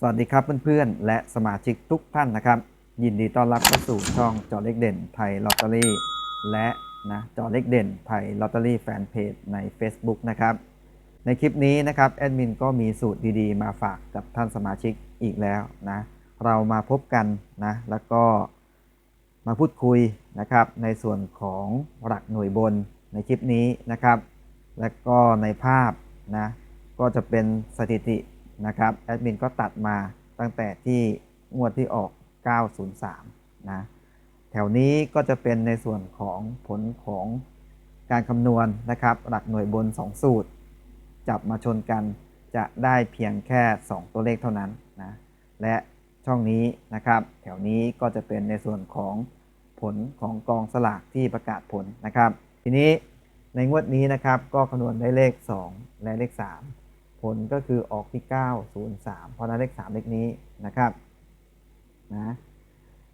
สวัสดีครับเพื่อนๆ และสมาชิกทุกท่านนะครับ ยินดีต้อนรับเข้าสู่ช่องจอเล็กเด่นไทยลอตเตอรี่และนะจอเล็กเด่นไทยลอตเตอรี่แฟนเพจใน Facebook นะครับ ในคลิปนี้นะครับแอดมินก็มีสูตรดีๆ มาฝากกับท่านสมาชิกอีกแล้วนะเรามาพบกันนะแล้วก็มาพูดคุยนะครับในส่วนของหลักหน่วยบนในคลิปนี้นะครับ และก็ในภาพนะก็จะเป็นสถิติ นะครับแอดมินก็ตัดมาตั้งแต่ที่งวดที่ออก 903 นะแถวนี้ก็จะเป็นในส่วนของผลของการคำนวณนะครับ หลักหน่วยบน 2 สูตร จับมาชนกันจะได้เพียงแค่ 2 ตัวเลขเท่านั้นนะและช่องนี้นะครับ แถวนี้ก็จะเป็นในส่วนของผลของกองสลากที่ประกาศผลนะครับ ทีนี้ในงวดนี้นะครับก็คำนวณได้เลข 2 และเลข 3 ผลก็คือออกที่ 903 เพราะนั้นเลข 3 เลขนี้นะครับนะ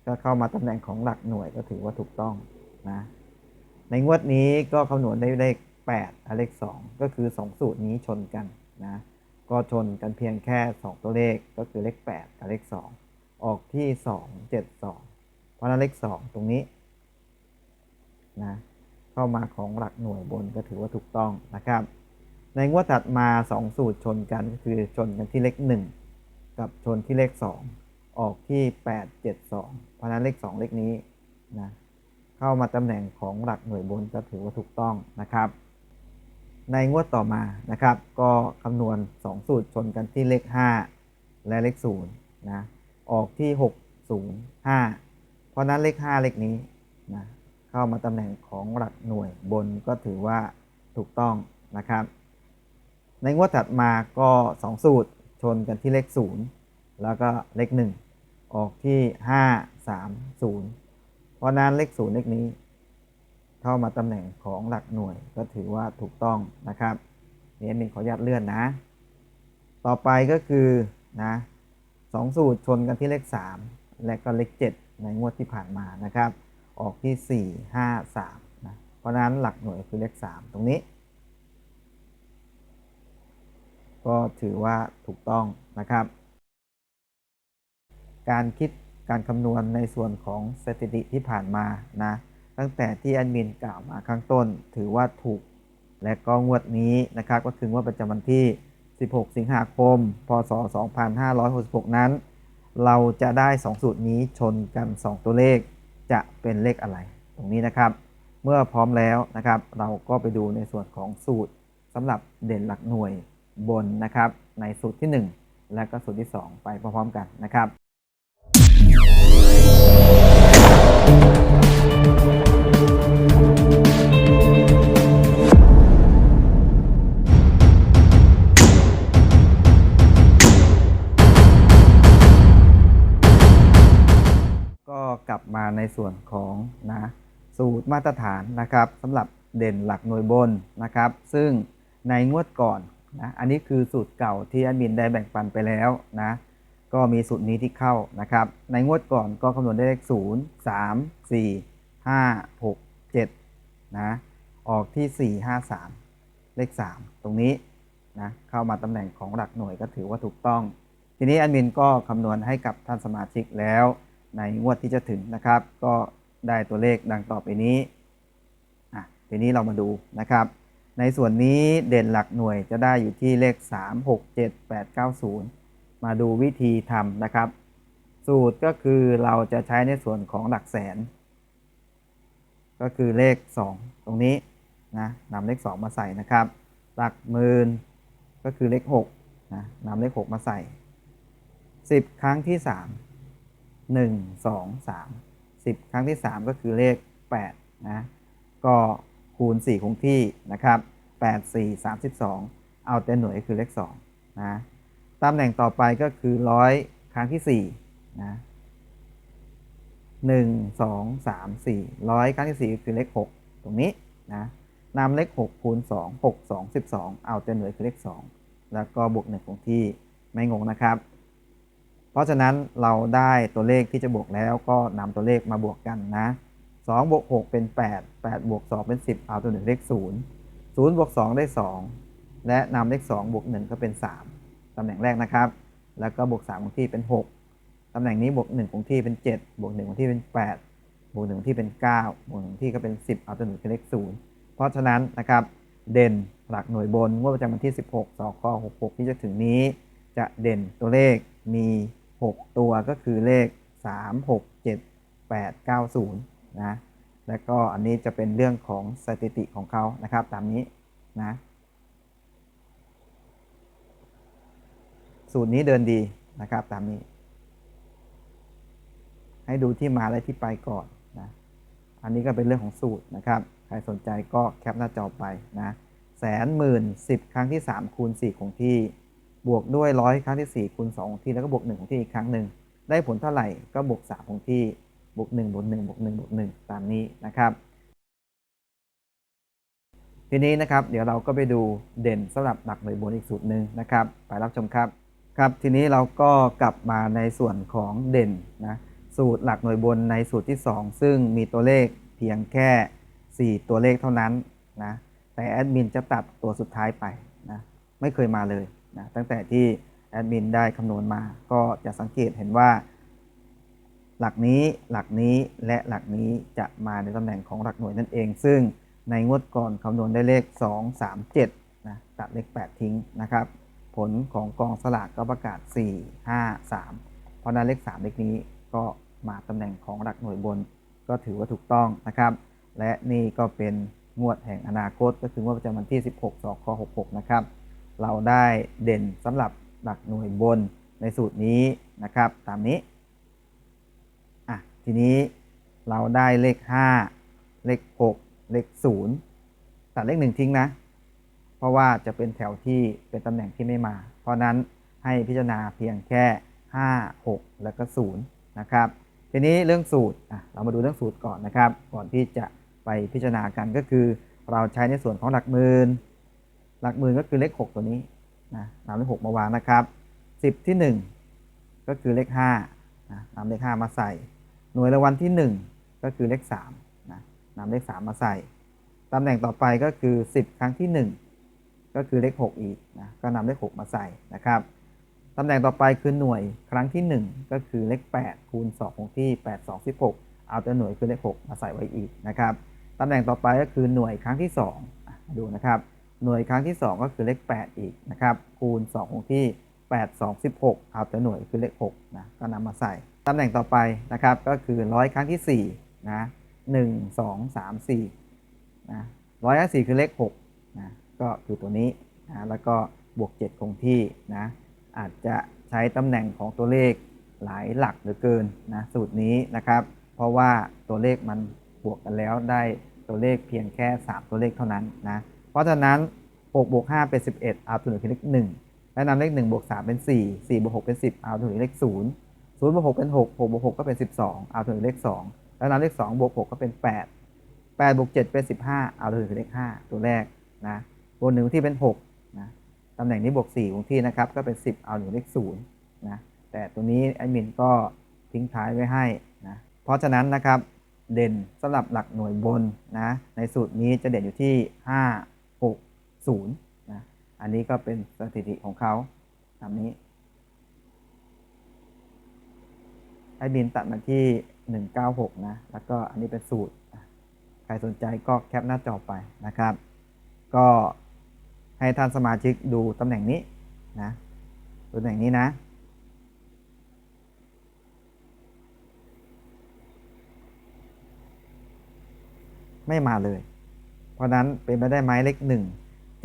ก็เข้ามาตำแหน่งของหลักหน่วยก็ถือว่าถูกต้องนะในงวดนี้ก็คำนวณได้เลข8และเลข 2 ก็คือ 2 สูตรนี้ชนกันนะก็ชนกันเพียงแค่ 2 ตัวเลขก็คือเลข 8 กับเลข 2 ออกที่ 2 7 2 เพราะฉะนั้นเลข 2 ตรงนี้นะเข้ามาของหลักหน่วยบนก็ถือว่าถูกต้องนะครับ ในงวดถัดมา 2 สูตรชนกันก็คือชนกันที่เลข 1 กับชนที่เลข 2 ออกที่ 8 7 2 เพราะนั้นเลข 2 เลขนี้นะเข้ามาตำแหน่งของหลักหน่วยบนก็ถือว่าถูกต้องนะครับ ในงวดต่อมานะครับ ก็คำนวณ 2 สูตรชนกันที่เลข 5 และเลข0นะออกที่ 6 0 5 เพราะฉะนั้นเลข 5 เลขนี้นะเข้ามาตำแหน่งของหลักหน่วยบนก็ถือว่าถูกต้องนะครับ ในงวดถัดมาก็ 2 สูตรชนกันที่เลข 0 แล้วก็เลข 1 ออกที่ 5 3 0 เพราะนั้นเลข 0 เลขนี้ เข้ามาตำแหน่งของหลักหน่วยก็ถือว่าถูกต้องนะครับนี่มีขออนุญาตเลื่อนนะ ต่อไปก็คือนะสองสูตรชนกันที่เลข 3 และก็เลข 7 ในงวดที่ผ่านมานะครับ ออกที่ 4 5 3นะเพราะฉะนั้นหลักหน่วยคือเลข 3 ตรงนี้ ก็ถือว่าถูกต้องนะครับ การคิดการคำนวณในส่วนของสถิติที่ผ่านมานะตั้งแต่ที่แอดมินกล่าวมาข้างต้น ถือว่าถูก และก็งวดนี้นะครับก็คืองวดประจำวันที่ 16 สิงหาคม พศ 2566 นั้น เราจะได้ 2 สูตรนี้ชนกัน 2 ตัวเลขจะเป็นเลขอะไร ตรงนี้นะครับ เมื่อพร้อมแล้วนะครับ เราก็ไปดูในส่วนของสูตรสำหรับเด่นหลักหน่วย บนนะครับ ในสูตรที่ 1 และก็สูตรที่ 2 ไปพร้อมๆกันนะครับก็กลับมาในส่วนของนะสูตรมาตรฐานนะครับสำหรับเด่นหลักหน่วยบนนะครับ ซึ่งในงวดก่อน นะอันนี้คือสูตรเก่าที่แอดมินได้แบ่งปันไปแล้วนะก็มีสูตรนี้ที่เข้านะครับ ในงวดก่อนก็คำนวณได้เลข 0 3 4 5 6 7นะออกที่ 4 5 3 เลข 3 ตรงนี้นะเข้ามาตำแหน่งของหลักหน่วยก็ถือว่าถูกต้อง ทีนี้แอดมินก็คำนวณให้กับท่านสมาชิกแล้ว ในงวดที่จะถึงนะครับ ก็ได้ตัวเลขดังต่อไปนี้อะทีนี้เรามาดูนะครับ ในส่วนนี้เด่นหลักหน่วยจะได้อยู่ที่เลข 3 6 7 8 9 0 มาดูวิธีทำนะครับ สูตรก็คือเราจะใช้ในส่วนของหลักแสน ก็คือเลข 2 ตรงนี้นะนำเลข 2 มาใส่นะครับ หลักหมื่นก็คือเลข6นะนำเลข 6 มาใส่ 10 ครั้งที่ 3 1 2 3 10 ครั้งที่ 3 ก็คือเลข8นะก็คูณ 4 คงที่นะครับ 8 4 32 เอาแต่หน่วยคือเลข2นะตำแหน่งต่อไปก็คือร้อยครั้งที่4นะ1 2 3 4ร้อยครั้งที่ 4 คือเลข 6 ตรงนี้นะนำเลข 6 คูณ 2 6 2 12 เอาแต่หน่วยคือเลข 2 แล้วก็บวก1คงที่ไม่งงนะครับ เพราะฉะนั้นเราได้ตัวเลขที่จะบวกแล้วก็นำตัวเลขมาบวกกันนะ2บวก6เป็น 8 8บวก2เป็น 10 เอาตัวหนึ่งเลข 0 0บวก2ได้ 2 และนำเลข2บวก1ก็เป็น 3ตำแหน่งแรกนะครับ แล้วก็บวก3คงที่เป็น 6ตำแหน่งนี้บวก1คงที่เป็น 7 บวก1คงที่เป็น 8 บวก1คงที่เป็น 9 บวก1คงที่ก็เป็น 10 เอาตัวหนึ่งเป็นเลข0เพราะฉะนั้นนะครับ เด่นหลักหน่วยบนงวดประจำวันที่ 16สค66 ที่จะถึงนี้ จะเด่นตัวเลขมี 6 ตัวก็คือเลข 3 6 7 8 9 0นะ แล้วก็อันนี้จะเป็นเรื่องของสถิติของเขานะครับ ตามนี้นะ สูตรนี้เดินดีนะครับ ตามนี้ ให้ดูที่มาและที่ไปก่อนนะ อันนี้ก็เป็นเรื่องของสูตรนะครับ ใครสนใจก็แคปหน้าจอไปนะแสนหมื่นสิบครั้งที่3คูณ4ของที่ บวกด้วยร้อยครั้งที่4คูณ2ของที่แล้วก็บวก1ของที่อีกครั้งหนึ่งได้ผลเท่าไหร่ก็บวก3ของที่ บวก1บวก1บวก1บวก1ตามนี้นะครับ ทีนี้นะครับ เดี๋ยวเราก็ไปดูเด่นสำหรับหลักหน่วยบนอีกสูตรหนึ่งนะครับ ไปรับชมครับครับ ทีนี้เราก็กลับมาในส่วนของเด่นนะสูตรหลักหน่วยบนในสูตรที่ 2 ซึ่งมีตัวเลขเพียงแค่ 4 ตัวเลขเท่านั้นนะแต่แอดมินจะตัดตัวสุดท้ายไปนะไม่เคยมาเลยนะตั้งแต่ที่แอดมินได้คำนวณมาก็จะสังเกตเห็นว่า หลักนี้หลักนี้และหลักนี้จะมาในตำแหน่งของหลักหน่วยนั่นเอง ซึ่งในงวดก่อนคำนวณได้เลข 2 3 7นะตัดเลข 8 ทิ้งนะครับ ผลของกองสลากก็ประกาศ 4 5 3 เพราะนั้นเลข 3 เลขนี้ก็มาตำแหน่งของหลักหน่วยบน ก็ถือว่าถูกต้องนะครับ และนี่ก็เป็นงวดแห่งอนาคตก็คืองวดประจำวันที่ 16สค66 นะครับ เราได้เด่นสำหรับหลักหน่วยบนในสูตรนี้นะครับ ตามนี้ ทีนี้เราได้เลข 5 เลข 6 เลข 0 ตัดเลข 1 ทิ้งนะ เพราะว่าจะเป็นแถวที่เป็นตำแหน่งที่ไม่มา เพราะนั้นให้พิจารณาเพียงแค่ 5 6 แล้วก็ 0 นะครับ ทีนี้เรื่องสูตรเรามาดูเรื่องสูตรก่อนนะครับ ก่อนที่จะไปพิจารณากันก็คือ เราใช้ในส่วนของหลักหมื่นหลักหมื่นก็คือเลข 6 ตัวนี้นะนำเลข6มาวางนะครับ 10 ที่ 1 ก็คือเลข5นะนำเลข 5 มาใส่ หน่วยรางวัลที่ 1 ก็คือเลข3นะนำเลข 3 มาใส่ ตำแหน่งต่อไปก็คือ 10 ครั้งที่ 1 ก็คือเลข 6 อีกนะก็นำเลข 6 มาใส่นะครับ ตำแหน่งต่อไปคือหน่วยครั้งที่ 1 ก็คือเลข 8 คูณ2ของที่ 8 2 16 เอาตัวหน่วยคือเลข 6 มาใส่ไว้อีกนะครับ ตำแหน่งต่อไปก็คือหน่วยครั้งที่2อะดูนะครับ หน่วยครั้งที่ 2 ก็คือเลข 8 อีกนะครับ คูณ2ของที่ 8 2 16 เอาตัวหน่วยคือเลข 6 นะ ก็นำมาใส่ ตำแหน่งต่อไปนะครับก็คือร้อยครั้งที่4นะ1 2 3 4นะร้อยครั้ง4คือเลข6นะก็คือตัวนี้นะแล้วก็บวก 7 คงที่นะอาจจะใช้ตำแหน่งของตัวเลขหลายหลักเหลือเกินนะสูตรนี้นะครับ เพราะว่าตัวเลขมันบวกกันแล้วได้ตัวเลขเพียงแค่ 3 ตัวเลขเท่านั้นนะเพราะฉะนั้น6บวก5เป็น 11 เอาตัวหนึ่งเป็นเลข1และนำเลข 1 บวก 3 เป็น 4 4บวก6เป็น 10 เอาตัวหนึ่งเลข0 0บวก6เป็น6 6บวก6ก็เป็น12เอาตัวหนึ่งเลข2แล้วนำเลข2บวก6ก็เป็น8 8บวก7เป็น15เอาตัวหนึ่งเลข5ตัวแรกนะบวกหนึ่งที่เป็น6นะตำแหน่งนี้บวก4ของที่นะครับก็เป็น10เอาหนึ่งเลข0นะแต่ตัวนี้แอดมินก็ทิ้งท้ายไว้ให้นะเพราะฉะนั้นนะครับเด่นสำหรับหลักหน่วยบนนะในสูตรนี้จะเด่นอยู่ที่ 5 6 0นะอันนี้ก็เป็นสถิติของเขาตามนี้ แอดมินตัดมาที่ 196 นะ แล้วก็อันนี้เป็นสูตร ใครสนใจก็แคปหน้าจอไปนะครับ ก็ให้ท่านสมาชิกดูตำแหน่งนี้นะตำแหน่งนี้นะไม่มาเลย เพราะนั้นเป็นไปได้ไหมเลขหนึ่ง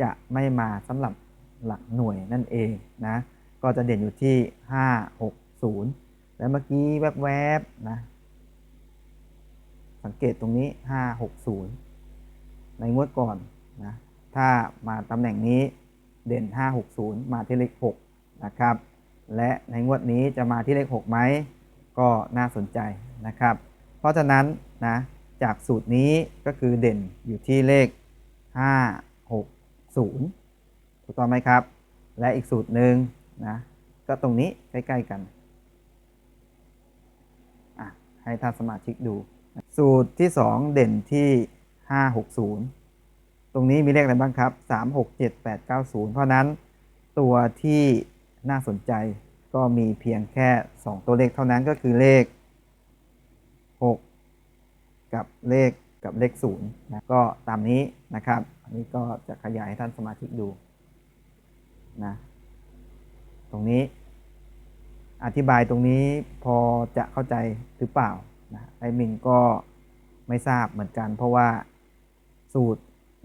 จะไม่มาสำหรับหลักหน่วยนั่นเองนะ ก็จะเด่นอยู่ที่ 5 6 0 แล้วเมื่อกี้แวบๆนะ สังเกตตรงนี้ 5 6 0 ในงวดก่อนนะ ถ้ามาตำแหน่งนี้เด่น 560 มาที่เลข 6 นะครับ และในงวดนี้จะมาที่เลข 6 ไหม ก็น่าสนใจนะครับ เพราะฉะนั้นนะ จากสูตรนี้ก็คือเด่นอยู่ที่เลข 560 ถูกต้องไหมครับ และอีกสูตรหนึ่งนะ ก็ตรงนี้ใกล้ ๆ กัน ให้ท่านสมาชิกดู สูตรที่ 2 เด่นที่ 560 ตรงนี้มีเลขอะไรบ้างครับ 3 6 7 8 9 0 เพราะนั้นตัวที่น่าสนใจก็มีเพียงแค่ 2 ตัวเลขเท่านั้นก็คือเลข 6 กับเลขกับเลข0นะก็ตามนี้นะครับ อันนี้ก็จะขยายให้ท่านสมาชิกดูนะตรงนี้ อธิบายตรงนี้พอจะเข้าใจหรือเปล่านะไอมินก็ไม่ทราบเหมือนกัน เพราะว่าสูตร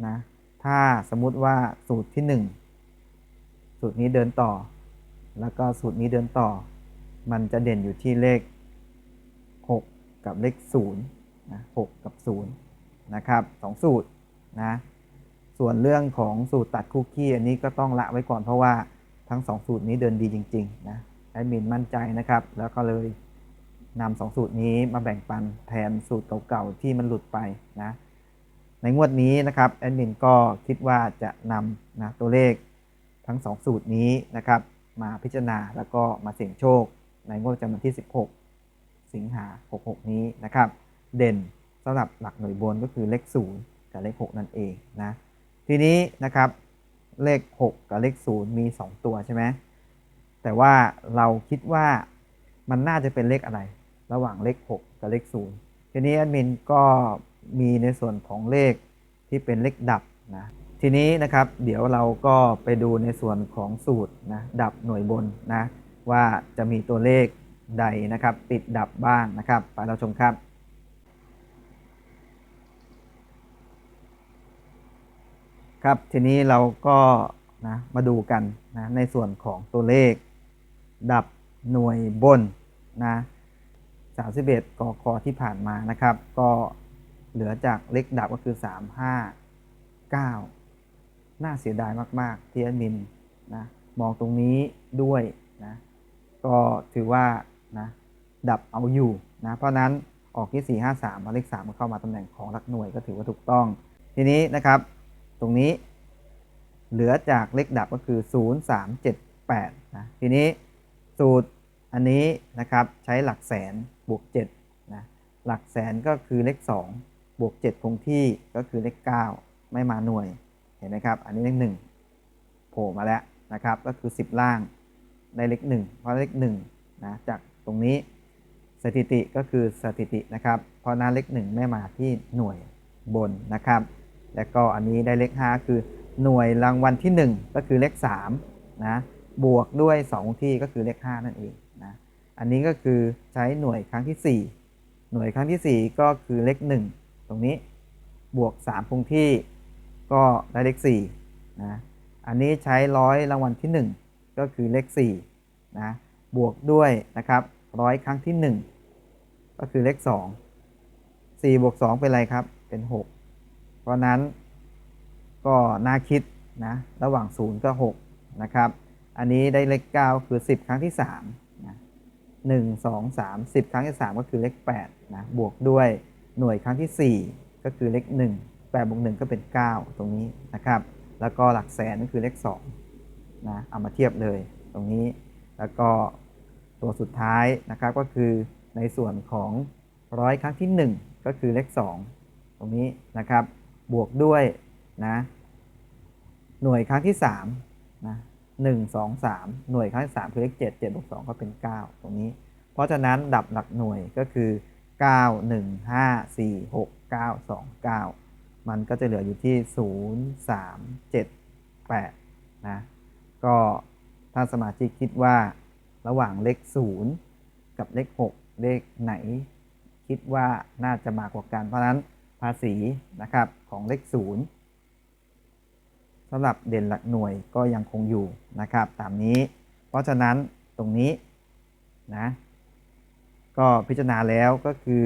นะถ้าสมมุติว่าสูตรที่ 1 สูตรนี้เดินต่อ แล้วก็สูตรนี้เดินต่อ มันจะเด่นอยู่ที่เลข 6 กับเลข0นะ6กับ0นะครับสองสูตรนะส่วนเรื่องของสูตรตัดคุกกี้อันนี้ก็ต้องละไว้ก่อนเพราะว่าทั้ง 2 สูตรนี้เดินดีจริง ๆ นะ แอดมินมั่นใจนะครับ แล้วก็เลยนำสองสูตรนี้มาแบ่งปันแทนสูตรเก่าๆที่มันหลุดไปนะในงวดนี้นะครับแอดมินก็คิดว่าจะนำนะตัวเลขทั้ง 2 สูตรนี้นะครับ มาพิจารณาแล้วก็มาเสี่ยงโชค ในงวดประจำวันที่ 16 สิงหา 66 นี้นะครับ เด่นสำหรับหลักหน่วยบนก็คือเลข 0 กับเลข 6 นั่นเองนะทีนี้นะครับเลข 6 กับเลข 0 มี 2 ตัวใช่ไหม แต่ว่าเราคิดว่ามันน่าจะเป็นเลขอะไร ระหว่างเลข 6 กับเลข 0 ทีนี้แอดมินก็มีในส่วนของเลขที่เป็นเลขดับนะทีนี้นะครับเดี๋ยวเราก็ไปดูในส่วนของสูตรนะดับหน่วยบนนะว่าจะมีตัวเลขใดนะครับ ติดดับบ้างนะครับไปเราชมครับ ครับทีนี้เราก็นะมาดูกันนะในส่วนของตัวเลข ดับหน่วยบนนะ31กอคอที่ผ่านมานะครับ ก็เหลือจากเลขดับก็คือ 3 5 9 น่าเสียดายมาก ๆ ที่แอดมินนะมองตรงนี้ด้วยนะก็ถือว่านะดับเอาอยู่นะเพราะนั้นออกที่ 4 5 3มาเลข3มาเข้ามาตำแหน่งของหลักหน่วยก็ถือว่าถูกต้อง ทีนี้นะครับ ตรงนี้เหลือจากเลขดับก็คือ 0 3 7 8นะทีนี้ สูตรอันนี้นะครับใช้หลักแสนบวก7นะหลักแสนก็คือเลข 2 บวก 7 คงที่ก็คือเลข 9 ไม่มาหน่วยเห็นไหมครับ อันนี้เลข1โผล่มาแล้วนะครับก็คือ 10 ล่างได้เลข1เพราะเลข1นะจากตรงนี้สถิติก็คือสถิตินะครับ เพราะหน้าเลข1ไม่มาที่หน่วยบนนะครับ แล้วก็อันนี้ได้เลข 5 คือหน่วยรางวัลที่ 1 ก็คือเลข3นะ บวกด้วย 2 ที่ก็คือเลข 5 นั่นเองนะ อันนี้ก็คือใช้หน่วยครั้งที่ 4 หน่วยครั้งที่ 4 ก็คือเลข 1 ตรงนี้บวก 3 คงที่ก็ได้เลข4นะ อันนี้ใช้ร้อยรางวัลที่ 1 ก็คือเลข4นะบวกด้วยนะครับร้อยครั้งที่ 1 ก็คือเลข 2 4 บวก 2 เป็นอะไรครับ เป็น 6 เพราะนั้นก็น่าคิดนะ ระหว่าง 0ก็6นะครับ อันนี้ได้เลข9คือ10ครั้งที่3นะ1 2 3 10ครั้งที่3ก็คือเลข8นะบวกด้วยหน่วยครั้งที่4ก็คือเลข1 8บวก1ก็เป็น9ตรงนี้นะครับ แล้วก็หลักแสนก็คือเลข2นะเอามาเทียบเลยตรงนี้แล้วก็ตัวสุดท้ายนะครับก็คือในส่วนของร้อยครั้งที่ 1 ก็คือเลข 2 ตรงนี้นะครับ บวกด้วยนะหน่วยครั้งที่3นะ หนึ่งสองสามหน่วยครั้งที่3คือเลข7 7บวก2ก็เป็น 9 ตรงนี้ เพราะฉะนั้นดับหลักหน่วยก็คือ 9 1 5 4 6 9 2 9 มันก็จะเหลืออยู่ที่ 0 3 7 8 นะ ก็ถ้าสมาชิกคิดว่าระหว่างเลข 0 กับเลข 6 เลขไหน คิดว่าน่าจะมากกว่ากัน เพราะฉะนั้นภาษีนะครับของเลข 0ำหรับเด่นหลักหน่วยก็ยังคงอยู่นะครับ ตามนี้ เพราะฉะนั้นตรงนี้นะก็พิจารณาแล้วก็คือ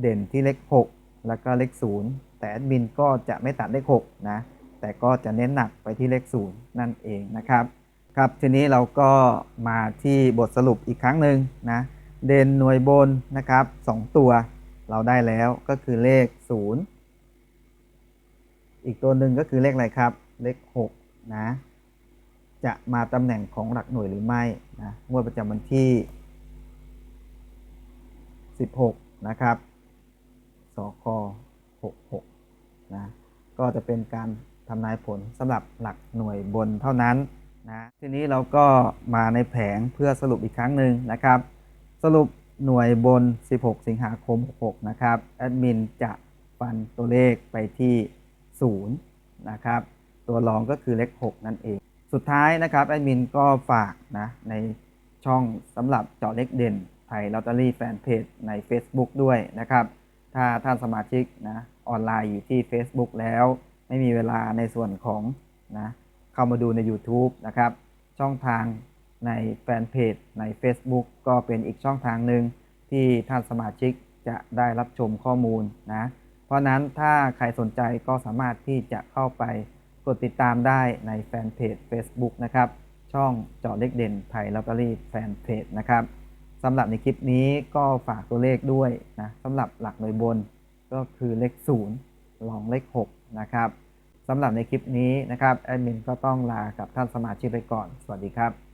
เด่นที่เลข 6 แล้วก็เลข 0 แต่แอดมินก็จะไม่ตัดเลข6นะแต่ก็จะเน้นหนักไปที่เลข 0 นั่นเองนะครับครับทีนี้เราก็มาที่บทสรุปอีกครั้งหนึ่งนะเด่นหน่วยบนนะครับ 2 ตัวเราได้แล้วก็คือเลข 0 อีกตัวหนึ่งก็คือเลขอะไรครับ เลข6นะจะมาตำแหน่งของหลักหน่วยหรือไม่นะงวดประจำวันที่ 16 นะครับสค66นะก็จะเป็นการทำนายผลสำหรับหลักหน่วยบนเท่านั้นนะทีนี้เราก็มาในแผงเพื่อสรุปอีกครั้งหนึ่งนะครับ สรุปหน่วยบน 16 สิงหาคม 66 นะครับ แอดมินจะฟันตัวเลขไปที่ 0 นะครับ ตัวรองก็คือเลข 6 นั่นเอง สุดท้ายนะครับแอดมินก็ฝากนะในช่องสำหรับเจาะเล็กเด่นไทยลอตเตอรี่แฟนเพจใน Facebook ด้วยนะครับถ้าท่านสมาชิกนะออนไลน์อยู่ที่ Facebook แล้ว ไม่มีเวลาในส่วนของนะเข้ามาดูใน YouTube นะครับ ช่องทางในแฟนเพจใน Facebook ก็เป็นอีกช่องทางหนึ่งที่ท่านสมาชิกจะได้รับชมข้อมูลนะเพราะนั้นถ้าใครสนใจก็สามารถที่จะเข้าไป กดติดตามได้ในแฟนเพจ Facebook นะครับ ช่องเจาะเลขเด่นไทยลอตเตอรี่แฟนเพจนะครับสำหรับในคลิปนี้ก็ฝากตัวเลขด้วยนะสำหรับหลักหน่วยบนก็คือเลข 0 ลองเลข 6 นะครับสำหรับในคลิปนี้นะครับแอดมินก็ต้องลากับท่านสมาชิกไปก่อน สวัสดีครับ